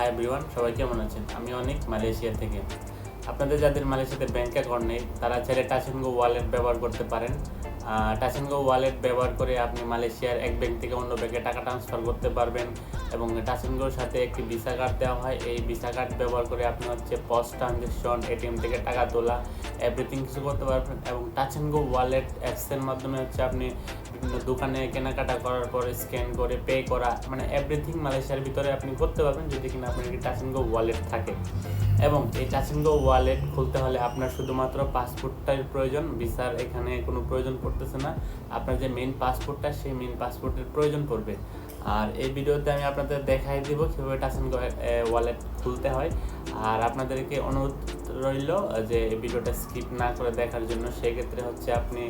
Hi everyone সবাই কেমন আছেন? আমি অনেক মালয়েশিয়া থেকে। আপনাদের যাদের মালয়েশিয়াতে ব্যাংক অ্যাকাউন্ট নেই, তারা চাইলে টাচ অ্যান্ড গো ওয়ালেট ব্যবহার করতে পারেন। টাচ অ্যান্ড গো ওয়ালেট ব্যবহার করে আপনি মালয়েশিয়ার এক ব্যাংক থেকে অন্য ব্যাংকে টাকা ট্রান্সফার করতে পারবেন এবং টাচ অ্যান্ড গোর সাথে একটি ভিসা কার্ড দেওয়া হয়। এই ভিসা কার্ড ব্যবহার করে আপনি হচ্ছে পস্ট ট্রানজেকশন এটিএম থেকে টাকা তোলা এভরিথিং কিছু করতে পারবেন এবং টাচ অ্যান্ড গো ওয়ালেট অ্যাপসের মাধ্যমে হচ্ছে আপনি দোকানে কেনাকাটা করার পরে স্ক্যান করে পে করা মানে এভরিথিং মালয়েশিয়ার ভিতরে আপনি করতে পারবেন যদি কিনা আপনার একটি টাচিনগো ওয়ালেট থাকে। এবং এই টাচিনগো ওয়ালেট খুলতে হলে আপনার শুধুমাত্র পাসপোর্টটার প্রয়োজন, ভিসার এখানে কোনো প্রয়োজন পড়তেছে না। আপনার যে মেইন পাসপোর্টটা, সেই মেন পাসপোর্টের প্রয়োজন পড়বে। আর এই ভিডিওতে আমি আপনাদের দেখাই দিব কীভাবে টাচ অ্যান্ড গো ওয়ালেট খুলতে হয়। আর আপনাদেরকে অনুরোধ রইল যে এই ভিডিওটা স্কিপ না করে দেখার জন্য। সেক্ষেত্রে হচ্ছে আপনি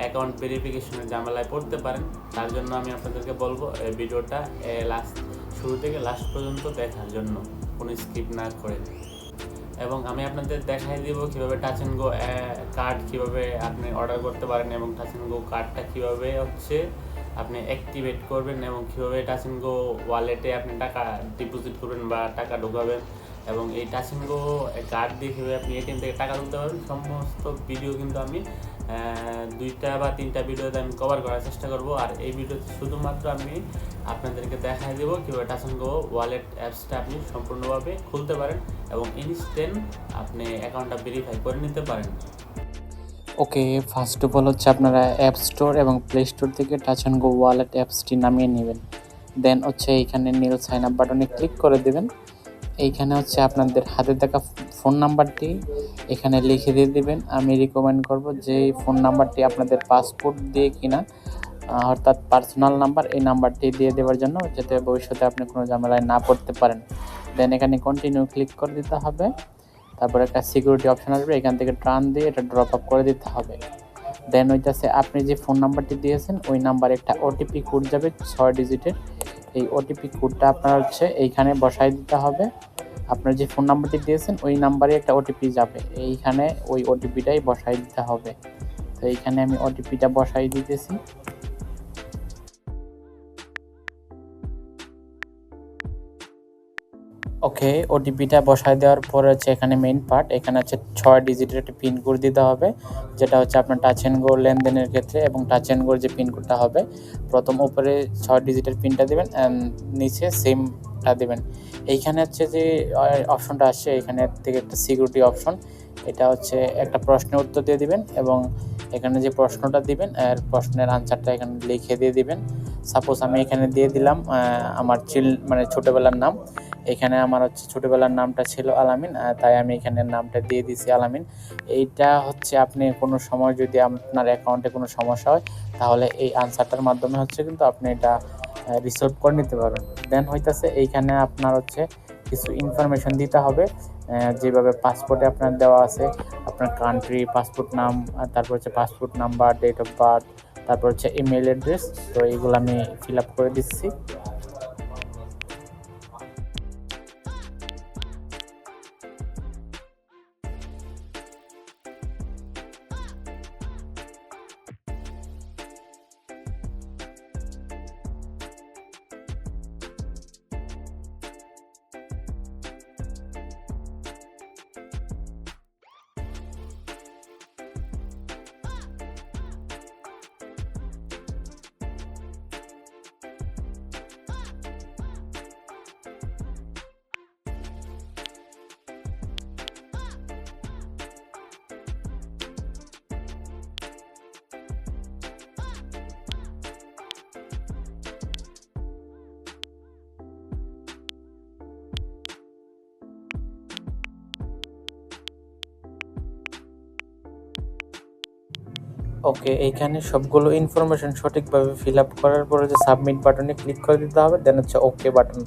অ্যাকাউন্ট ভেরিফিকেশনের ঝামেলায় পড়তে পারেন। তার জন্য আমি আপনাদেরকে বলব এই ভিডিওটা লাস্ট শুরু থেকে লাস্ট পর্যন্ত দেখার জন্য। কোনো স্কিপ না করে। এবং আমি আপনাদের দেখাই দিব কীভাবে টাচ অ্যান্ড গো কার্ড কীভাবে আপনি অর্ডার করতে পারেন এবং টাচ অ্যান্ড গো কার্ডটা কীভাবে হচ্ছে আপনি অ্যাক্টিভেট করবেন এবং কীভাবে টাচ অ্যান্ড গো ওয়ালেটে আপনি টাকা ডিপোজিট করবেন বা টাকা ঢোকাবেন এবং এই টাচ অ্যান্ড গো কার্ড দিয়ে কীভাবে আপনি এটিএম থেকে টাকা তুলতে পারবেন, সমস্ত ভিডিও কিন্তু আমি দুইটা বা তিনটা ভিডিওতে আমি কভার করার চেষ্টা করব। আর এই ভিডিওতে শুধুমাত্র আমি আপনাদেরকে দেখাই দেবো কীভাবে টাচ অ্যান্ড গো ওয়ালেট অ্যাপসটা আপনি সম্পূর্ণভাবে খুলতে পারেন এবং ইনস্ট্যান্ট আপনি অ্যাকাউন্টটা ভেরিফাই করে নিতে পারেন। ওকে ফার্স্ট অফ অল হচ্ছে আপনারা অ্যাপ স্টোর এবং প্লে স্টোর থেকে টাচ অ্যান্ড গো ওয়ালেট অ্যাপসটি নামিয়ে নেবেন। দেন হচ্ছে এইখানে নীল সাইন আপ বাটনে ক্লিক করে দেবেন। এইখানে হচ্ছে আপনাদের হাতে থাকা ফোন নাম্বারটি এখানে লিখে দিয়ে দিবেন। আমি রিকমেন্ড করব যে ফোন নাম্বারটি আপনাদের পাসপোর্ট দিয়ে কিনা, অর্থাৎ পার্সোনাল নাম্বার এই নাম্বারটি দিয়ে দেওয়ার জন্য, যাতে ভবিষ্যতে আপনি কোনো ঝামেলায় না পড়তে পারেন। দেন এখানে কন্টিনিউ ক্লিক করে দিতে হবে। তারপরে একটা সিকিউরিটি অপশন আসবে, এখান থেকে ট্রান দিয়ে এটা ড্রপ আপ করে দিতে হবে। দেন ওইটাছে আপনি যে ফোন নাম্বারটি দিয়েছেন, ওই নাম্বারে একটা ওটিপি কোড যাবে ছয় ডিজিটের এই ওটিপি কোডটা আপনার হচ্ছে এইখানে বসাই দিতে হবে। আপনার যে ফোন নাম্বারটি দিয়েছেন, ওই নাম্বারে একটা ওটিপি যাবে। এইখানে ওই ওটিপিটাই বসাই দিতে হবে। তো এইখানে আমি ওটিপিটা বসাই দিতেছি। ওকে ওটিপিটা বসায় দেওয়ার পর হচ্ছে এখানে মেইন পার্ট এখানে হচ্ছে ছয় ডিজিটের একটা পিন কোড দিতে হবে, যেটা হচ্ছে আপনার টাচ অ্যান্ড গো লেনদেনের ক্ষেত্রে এবং টাচ অ্যান্ড গোর যে পিন কোডটা হবে, প্রথম উপরে ছয় ডিজিটের পিনটা দেবেন নিচে সেমটা দেবেন। এইখানে হচ্ছে যে অপশনটা আসছে, এখানে থেকে একটা সিকিউরিটি অপশন এটা হচ্ছে একটা প্রশ্নের উত্তর দিয়ে দিবেন এবং এখানে যে প্রশ্নটা দিবেন আর প্রশ্নের আনসারটা এখানে লিখে দিয়ে দিবেন। সাপোজ আমি এখানে দিয়ে দিলাম আমার চিল মানে ছোটোবেলার নাম এখানে আমার হচ্ছে ছোটোবেলার নামটা ছিল আলামিন তাই আমি এখানে নামটা দিয়ে দিছি আলামিন। এইটা হচ্ছে আপনি কোনো সময় যদি আপনার অ্যাকাউন্টে কোনো সমস্যা হয়, তাহলে এই আনসারটার মাধ্যমে হচ্ছে কিন্তু আপনি এটা রিসলভ করে নিতে পারবেন। দেন হইতাছে এইখানে আপনার হচ্ছে কিছু ইনফরমেশন দিতে হবে যেভাবে পাসপোর্টে আপনার দেওয়া আছে, আপনার কান্ট্রি পাসপোর্ট নাম তারপর হচ্ছে passport number date of birth তারপর হচ্ছে ইমেল অ্যাড্রেস তো এইগুলো আমি ফিল আপ করে দিচ্ছি। ওকে এইখানে সবগুলো ইনফরমেশন সঠিকভাবে ফিল আপ করার পরে যে সাবমিট বাটনে ক্লিক করে দিতে হবে দেন হচ্ছে ওকে বাটন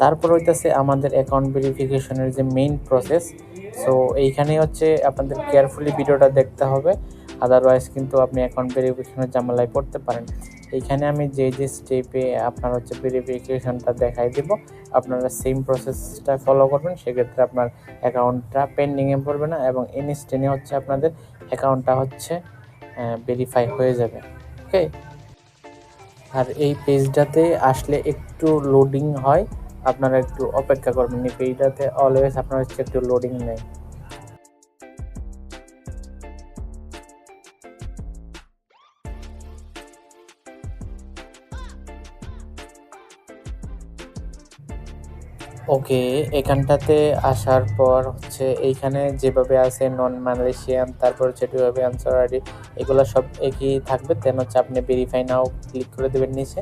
তারপর হইতেছে আমাদের অ্যাকাউন্ট ভেরিফিকেশনের যে মেইন প্রসেস সো এইখানে হচ্ছে আপনাদের কেয়ারফুলি ভিডিওটা দেখতে হবে আদারওয়াইজ কিন্তু আপনি অ্যাকাউন্ট ভেরিফিকেশনের ঝামেলায় পড়তে পারেন। এইখানে আমি যে যে স্টেপে আপনার হচ্ছে ভেরিফিকেশনটা দেখাই দেব, আপনারা সেম প্রসেসটা ফলো করবেন, সেক্ষেত্রে আপনার অ্যাকাউন্টটা পেন্ডিংয়ে পড়বে না, এবং ইনস্ট্যান্টে হচ্ছে আপনাদের অ্যাকাউন্টটা হচ্ছে ভেরিফাই হয়ে যাবে ওকে আর এই পেজটাতে আসলে একটু লোডিং হয়, আপনারা একটু অপেক্ষা করবেন এইটাতে অলওয়েজ আপনার হচ্ছে একটু লোডিং নেই। ওকে, এখানটাতে আসার পর হচ্ছে এইখানে যেভাবে আছে নন মালয়েশিয়ান তারপর হচ্ছে যেভাবে আনসার আইডি এগুলো সব একই থাকবে। দেন হচ্ছে আপনি ভেরিফাই নাও ক্লিক করে দেবেন নিচে।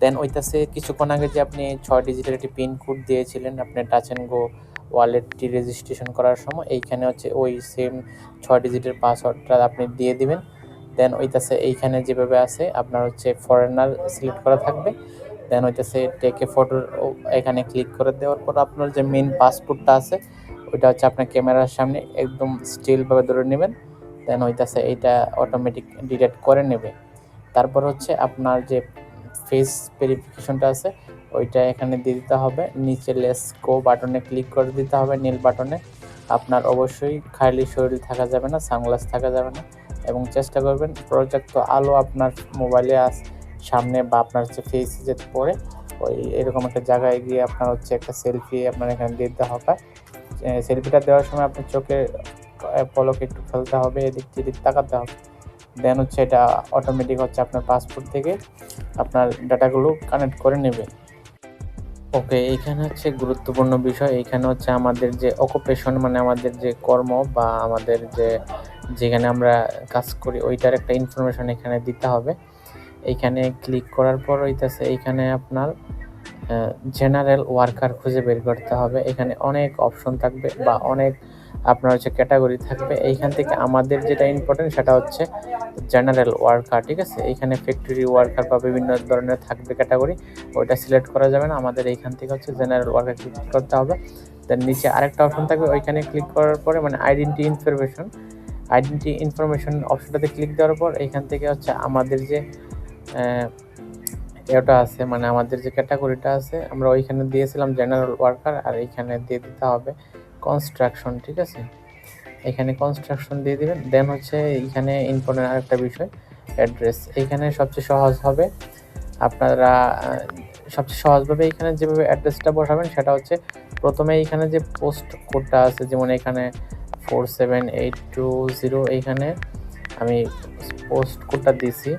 দেন ওইটাতে কিছুক্ষণ আগে যে আপনি ছয় ডিজিটের একটি পিন কোড দিয়েছিলেন আপনি টাচ অ্যান্ড গো ওয়ালেটটি রেজিস্ট্রেশন করার সময়, এইখানে হচ্ছে ওই সেম ছয় ডিজিটের পাসওয়ার্ডটা আপনি দিয়ে দিবেন। দেন ওইটাছে এইখানে যেভাবে আছে, আপনার হচ্ছে ফরেনার সিলেক্ট করা থাকবে। দেন হইতেছে টেকে ফটো এখানে ক্লিক করে দেওয়ার পর আপনার যে মেন পাসপোর্টটা আছে, ওইটা হচ্ছে আপনার ক্যামেরার সামনে একদম স্টিলভাবে ধরে নেবেন। দেন হইতেছে এইটা অটোমেটিক ডিটেক্ট করে নেবে। তারপর হচ্ছে আপনার যে ফেস ভেরিফিকেশনটা আছে, ওইটা এখানে দিয়ে দিতে হবে। নিচে লেস গো বাটনে ক্লিক করে দিতে হবে নীল বাটনে আপনার অবশ্যই খালি শরীর থাকা যাবে না সানগ্লাস থাকা যাবে না। এবং চেষ্টা করবেন পর্যাপ্ত আলো আপনার মোবাইলে আস, সামনে বা আপনার হচ্ছে ফেসে যেতে পড়ে, ওই এরকম একটা জায়গায় গিয়ে আপনার হচ্ছে একটা সেলফি আপনার এখানে দিয়ে দিতে হবে। সেলফিটা দেওয়ার সময় আপনার চোখে পলকে একটু ফেলতে হবে, এদিক সেদিক তাকাতে হবে। দেন হচ্ছে এটা অটোমেটিক হচ্ছে আপনার পাসপোর্ট থেকে আপনার ডাটাগুলো কানেক্ট করে নেবে ওকে এইখানে হচ্ছে গুরুত্বপূর্ণ বিষয়। এইখানে হচ্ছে আমাদের যে অকুপেশন মানে আমাদের যে কর্ম বা আমাদের যে, যেখানে আমরা কাজ করি, ওইটার একটা ইনফরমেশন এখানে দিতে হবে। এইখানে ক্লিক করার পর হইতেছে এইখানে আপনার জেনারেল ওয়ার্কার খুঁজে বের করতে হবে। এখানে অনেক অপশন থাকবে বা অনেক আপনার হচ্ছে ক্যাটাগরি থাকবে। এইখান থেকে আমাদের যেটা ইম্পর্টেন্ট সেটা হচ্ছে জেনারেল ওয়ার্কার ঠিক আছে? এইখানে ফ্যাক্টরি ওয়ার্কার বা বিভিন্ন ধরনের থাকবে ক্যাটাগরি ওইটা সিলেক্ট করা যাবে না। আমাদের এইখান থেকে হচ্ছে জেনারেল ওয়ার্কার ক্লিক করতে হবে। দেন নিচে আরেকটা অপশন থাকবে, ওইখানে ক্লিক করার পরে মানে আইডেন্টি ইনফরমেশন আইডেন্টি ইনফরমেশন অপশনটাতে ক্লিক দেওয়ার পর এইখান থেকে হচ্ছে আমাদের যে এটা আছে মানে আমাদের যে ক্যাটাগরিটা আছে, আমরা ওইখানে দিয়েছিলাম জেনারেল ওয়ার্কার আর এইখানে দিয়ে দিতে হবে। কনস্ট্রাকশন ঠিক আছে? এখানে কনস্ট্রাকশন দিয়ে দিবেন দেন হচ্ছে এইখানে ইম্পর্টেন্ট আরেকটা বিষয় অ্যাড্রেস এইখানে সবচেয়ে সহজ হবে আপনারা সবচেয়ে সহজভাবে এইখানে যেভাবে অ্যাড্রেসটা বসাবেন, সেটা হচ্ছে প্রথমে এইখানে যে পোস্ট কোডটা আছে, যেমন এখানে four seven eight two zero এইখানে আমি পোস্ট কোডটা দিছি।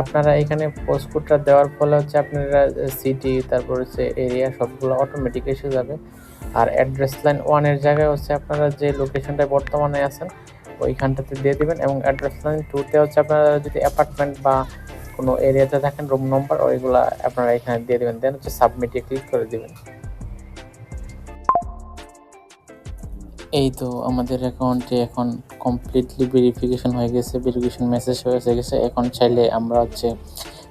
আপনারা এখানে পোস্ট কোডটা দেওয়ার ফলে হচ্ছে আপনারা সিটি তারপর হচ্ছে এরিয়া সবগুলো অটোমেটিক এসে যাবে। আর অ্যাড্রেস লাইন ওয়ানের জায়গায় হচ্ছে আপনারা যে লোকেশনটায় বর্তমানে আছেন, ওইখানটাতে দিয়ে দিবেন এবং অ্যাড্রেস লাইন টুতে হচ্ছে আপনারা যদি অ্যাপার্টমেন্ট বা কোনো এরিয়াতে থাকেন রুম নম্বর ওইগুলো আপনারা এখানে দিয়ে দেবেন। দেন হচ্ছে সাবমিটে ক্লিক করে দিবেন। এই তো আমাদের অ্যাকাউন্টে এখন কমপ্লিটলি ভেরিফিকেশন হয়ে গেছে ভেরিফিকেশন মেসেজ হয়ে গেছে এখন চাইলে আমরা হচ্ছে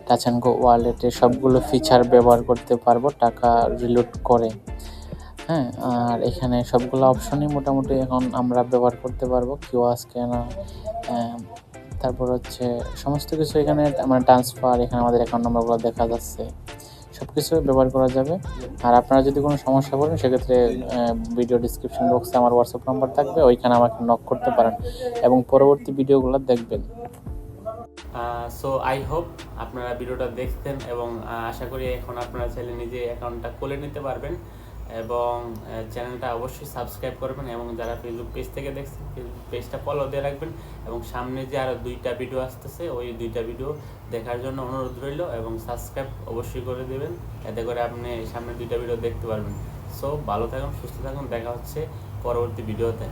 টাচ অ্যান্ড গো ওয়ালেটে সবগুলো ফিচার ব্যবহার করতে পারব, টাকা রিলোড করে। হ্যাঁ আর এখানে সবগুলো অপশনই মোটামুটি এখন আমরা ব্যবহার করতে পারব কিউ স্ক্যানার তারপর হচ্ছে সমস্ত কিছু এখানে মানে ট্রান্সফার এখানে আমাদের অ্যাকাউন্ট নম্বরগুলো দেখা যাচ্ছে সব কিছু ব্যবহার করা যাবে। আর আপনারা যদি কোনো সমস্যা পড়েন সেক্ষেত্রে ভিডিও ডিসক্রিপশন বক্সে আমার হোয়াটসঅ্যাপ নাম্বার থাকবে, ওইখানে আমাকে নক করতে পারেন এবং পরবর্তী ভিডিওগুলো দেখবেন। সো আই হোপ আপনারা ভিডিওটা দেখতেন এবং আশা করি এখন আপনারা চাইলে নিজে অ্যাকাউন্টটা খুলে নিতে পারবেন। এবং চ্যানেলটা অবশ্যই সাবস্ক্রাইব করবেন এবং যারা ফেসবুক পেজ থেকে দেখছেন ফেসবুক পেজটা ফলো দিয়ে রাখবেন এবং সামনে যে আরও দুইটা ভিডিও আসতেছে, ওই দুইটা ভিডিও দেখার জন্য অনুরোধ রইল এবং সাবস্ক্রাইব অবশ্যই করে দেবেন। এতে করে আপনি সামনে দুইটা ভিডিও দেখতে পারবেন। সো ভালো থাকুন, সুস্থ থাকুন, দেখা হচ্ছে পরবর্তী ভিডিওতে